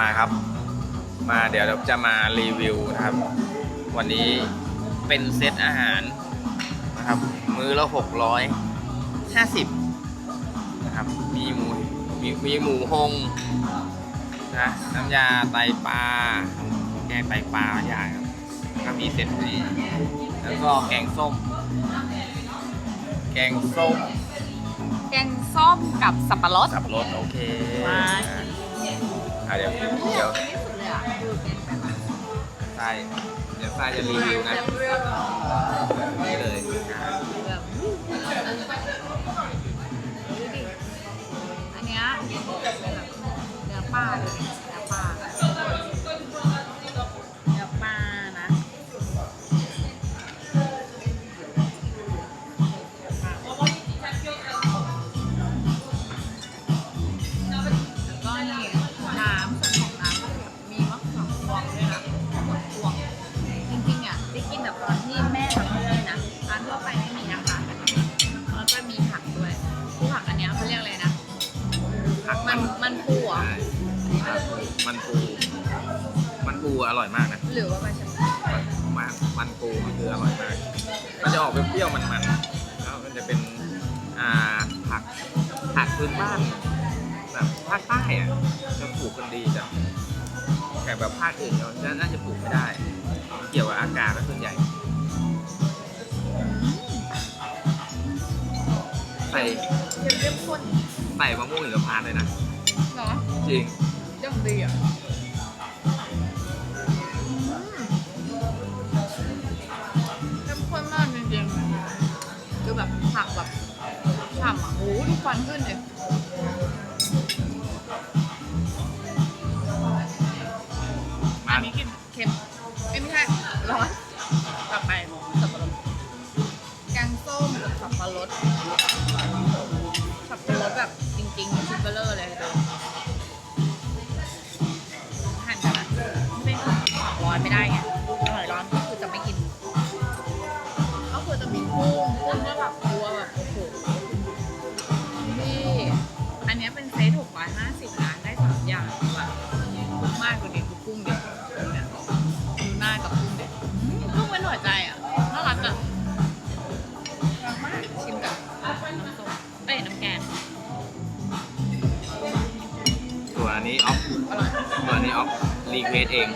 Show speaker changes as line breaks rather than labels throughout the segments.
มาครับ มาเดี๋ยวเราจะมารีวิวนะครับ วันนี้เป็นเซตอาหารนะครับ มื้อละหกร้อยห้าสิบนะครับ มีหมูมีมีหมูฮงนะน้ำยาไตปลาแกงไตปลาอย่างครับก็มีเซตนี้แล้วก็แกงส้ม แกงส้ม
แกงส้มกับสับปะรด
สับปะรดโอเค
มา
อะเดี๋ยวเดี๋ยว
ที่สุดเลยอะคือแกงแบบ
ทรายเดี๋ยวทรายจะรีวิวนะนี่เลยอะ
แบบดูดิอันเนี้ยเป็นแบบเนื้อปลาเลย แบบตอนที่แม่ทำให้นะร้านทั่วไปไม่มีนะคะแล้วก็มีผักด้วยผักอันเนี้ยเขาเรียกอะไรนะ
ผัก
มันมันปูเหรอ
ใช่มันปู มันปูอร่อยมากนะ
หรือว่าใบชะพู
มันมันปูมันคืออร่อยมาก มันจะออกเปรี้ยวๆมันๆแล้วมันจะเป็นอ่าผักผักพื้นบ้านแบบภาคใต้อะจะปลูกกันดีจ้ะ แต่แบบภาคอื่นเราน่าจะปลูกไม่ได้ เกี่ยวกับอากาศและส่วนใหญ่ ใส่
เค็มเข้มข้น
ใส่มะม่วงหิมพานต์เลยนะ
เหรอ
จริง
ยังดีอะเข้มข้นมากจริงๆคือแบบผักแบบฉ่ำอะโอ้โหดูควันขึ้นเลย ได้ไงอร่อยร้อนก็คือจะไม่กิน ก็คือจะมีกุ้งกุ้งก็แบบตัวแบบโอ้โหนี่อันเนี้ยเป็นเซตหกร้อยห้าสิบนะได้สามอย่างแบบคุ้มมากกว่าเด็กดูกุ้งเด็กเนี่ยดูหน้ากับกุ้งเด็กกุ้งเป็นหัวใจอะน่ารักอะน่ารักมากชิมกับน้ำส้มเอ้ยน้ำแกง
ส่วนอันนี้ออฟส่วนอันนี้ออฟรีเควสเอง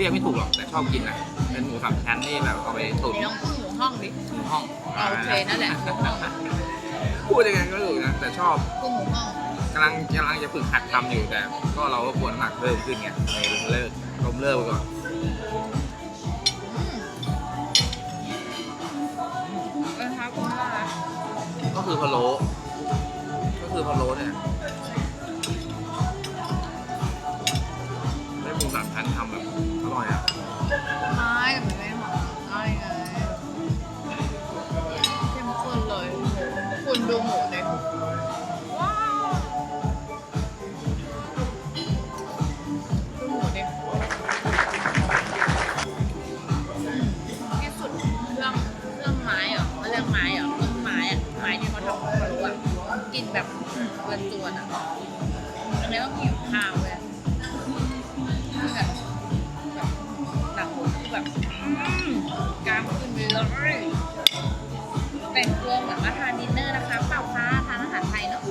เรียกไม่ถูกหรอกแต่ชอบกินนะเป็นหมูสามชั้นที่แบบเอาไปตุ๋น
นี่ต้องพูดหมูฮ้องดิ
หมูห้อง
เอาโอเคนั่นแหละหมูฮ้อง
พูดยังไงก็ถูกนะแต่ชอบ
กุ้งหมูฮ้อง
กำลังกำลังจะฝึกหัดทำอยู่แต่ ก็เราก็ควรหนักเพิ่มขึ้นไงเลยเลิกล้มเลิกไปก่อน
อืมเป็นท้ากุ้งน่ารัก
ก็คือพะโล้ก็คือพะโล้เนี่ย
เวนจวนอะอันนี้ต้องกินกับข้าวเลยคือแบบหนังหมูคือแบบอืมกล้ามขึ้นเลยแต่งตัวเหมือนมาทานดินเนอร์นะคะเปล่าคะทานอาหารไทยเนาะ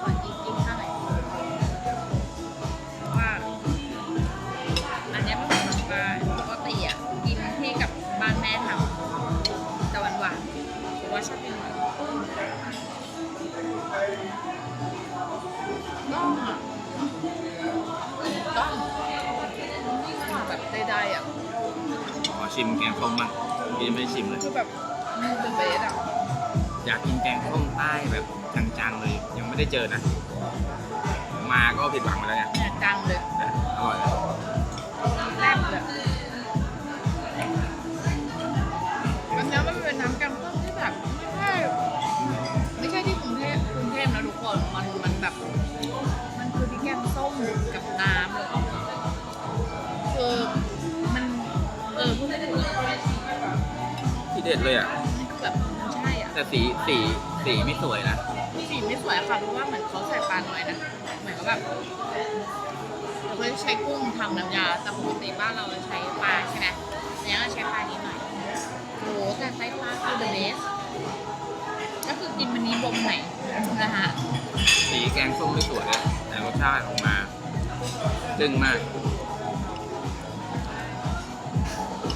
ขอกินกินข้าวหน่อยเพราะว่า อันเนี้ยมันเหมือนกับปกติอะกินที่กับบ้านแม่ทำแต่หวานหวานๆหรือว่าชอบกินหวานต้อ งอะต้องยิ่งกว่าแบบใดๆอะ
ขอชิมแกงส้มบ้างพี่ยังไม่ได้ชิมเลย
คือแบบมันเป็นเบสอะ
อยากกินแกงส้มใต้แบบจังๆเลย ยังไม่ได้เจอนะ มาก็ผิดหวังไปแล้วเนี่ย
เนี่ยจังเลย
แต่อร่อยเลย
กับน้ำเลยคือมันเออพูดไม่ถูก
ที่เด็ดเลยอะ
แบบใช่อะ
แต่สีสีสสีไม่สวยนะ
สีไม่สวยค่ะเพราะว่าเหมือนเขาใส่ปลาน้อยนะเหมือนกับแบบเราก็ใช้กุ้งทำน้ำยาแต่ปกติบ้านเราใช้ปลาใช่ไหมอันนี้ก็ใช้ปลานิดหน่อยโอ้โหแต่ไส้ปลาคือ the best ก็คือกินมันนี้บมไหนนะฮะ
สีแกงส้มไม่สวยเลยแต่รสชาติออกมา จึ้งมาก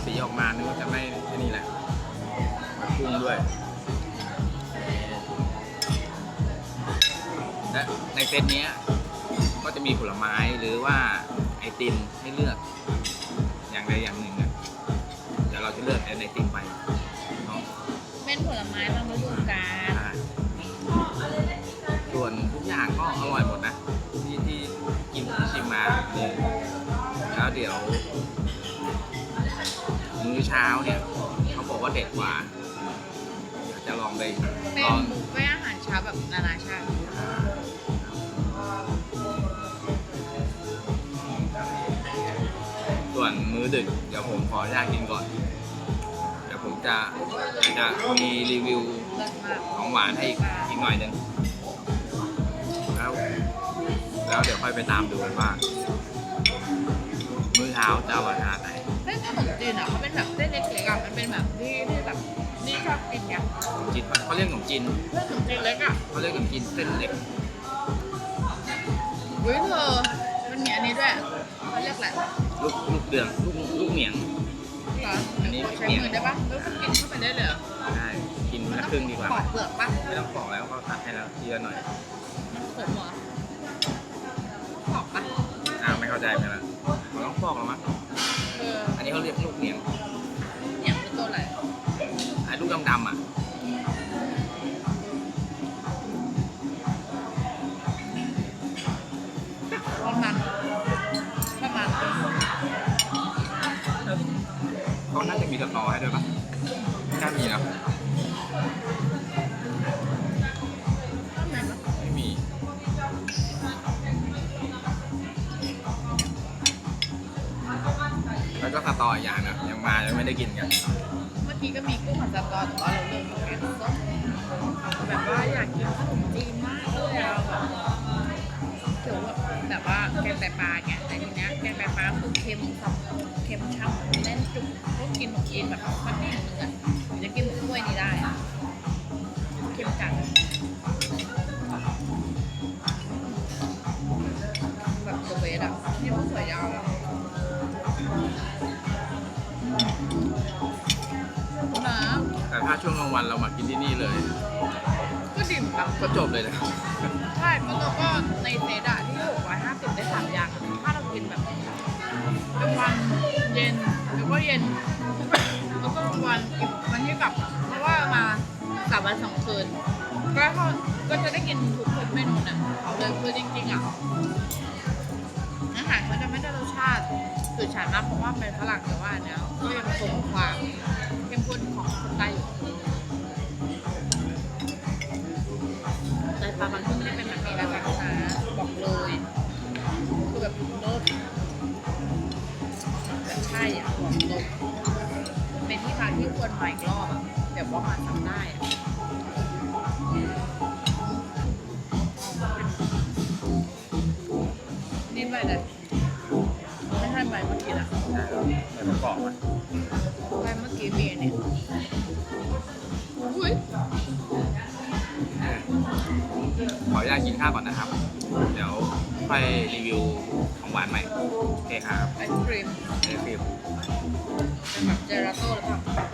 สีออกมานึกว่าจะไม่แค่นี้แหละมาปรุงด้วย และในเซตเนี้ยก็จะมีผลไม้หรือว่าไอติมให้เลือกอย่างใดอย่างหนึ่งอะเดี๋ยวเราจะเลือกไอติมไปเนาะ
เป็นผลไม้ตามฤดูกาล
ใช่ส่วนทุกอย่างก็อร่อยหมดนะที่ที่ กินที่ชิมมาเนี่ยแล้วเดี๋ยวมื้อเช้าเนี่ย เขาบอกว่าเด็ดกว่าเดี๋ยวจะลองไป
เป็น
ลอง
บุฟเฟ่ต์อาหารเช้าแบบนานาชาติ
ส่วนมื้อดึก เดี๋ยวผมขออนุญาตกินก่อน เดี๋ยวผมจะจะมีรีวิว
เลิศมาก
ของหวานให้อีกอีกหน่อยหนึงแล้ว แล้วเดี๋ยวค่อยไปตามดูกันว่ามื้อเช้าจะอร่อยขนาดไหน
เส้นขนมจีนอะเขาเป็นแบบเส้นเล็กๆอะมันเป็นแบบที่ที่แบบนี่ชอบกินไง
จีนเขาเรียกขนมจีน
เส้นขนมจีนเล็กอะ
เขาเรียกขนมจีนเส้นเล็ก
เฮ้ยเธอมันมีอันนี้ด้วยเขาเรียกอะไร
ลูกลูกเดืองลูกลูกเหนียง
เหรอ
อันนี้
ใช้มือได้ปะแล้วก็กินเข้าไปได้เลยเหรอ
ได้กินคนละครึ่งดีกว่า
ปอกเปลือกปะ
ไม่ต้องปอกแล้วเขาตัดให้แล้วทีละหน่อย
มันขมเหรอ
ไม่เข้าใจไปแล้วเขาต้องปอกแล้วมั้ง
เออ
อันนี้เขาเรียกลูกเหนียง
เนี่ยเป็นตัวอะไร
ไอ้ลูกดำๆอะ
ประมาณประมาณ
เขาน่าจะมีสตอให้ด้วยปะไม่น่ามีนะ
ประ
ตออีกอย่างนะยังมายังไม่ได้กินกัน
เมื่อกี้ก็มีกุ้งผัดสตอแต่ว่าเราเลือกมาแกงส้มแบบว่าอยากกินขนมจีนมากเลยอะแบบเกี่ยวกับแบบว่าแกงไตปลาไงแต่ทีเนี้ยแกงไตปลาคือเค็มสับเค็มช่ำแน่นจุกก็กินขนมจีนแบบมันไม่เหมือนจะกินหมดถ้วยนี้ได้เค็มจัดา
ช่วงกลางวันเรามากินที่นี่เลย
ก็ดิ่มครับ
ก็จบเลยนะ
ใช่เพราะเราก็ในเซตอะที่หกร้อยห้าสิบได้สามอย่างอะถ้าเรากินแบบกลางวันเย็นแล้วก็เย็น แล้วก็กลางวันอีกวันที่กลับอะเพราะว่ามาสามวันสองคืนก็ก็ก็จะได้กินทุกทุกเมนูน่ะเขาเลยคือจริงๆอะอาหารเขาจะไม่ได้รสชาติคือฉานมากเพราะว่าเป็นฝรั่งแต่ว่าอันเนี้ยก็ยังคงความ เข้มข้นของคนใต้อยู่แต่ปลามันก็ไม่ได้เป็นแบบนี้นะคะบอกเลยคือแบบรสแบบใช่อะบอกตรงเป็นที่มาที่ควรมาอีกรอบอะเดี๋ยวว่ามาทำได้อะนี่ไปเลยไม่ใช่ใบเมื่อกี้นะ
ใช่ประกอบมัน
ใบเมื่อกี้มีอันนี้อุ้ย
ขออนุญาตกินข้าวก่อนนะครับ เดี๋ยวค่อยรีวิวของหวานใหม่โอเคครับ
ไอศครีม
เดี๋ยวรีวิว
เป็นแบบเจลาโต้หรือเปล่า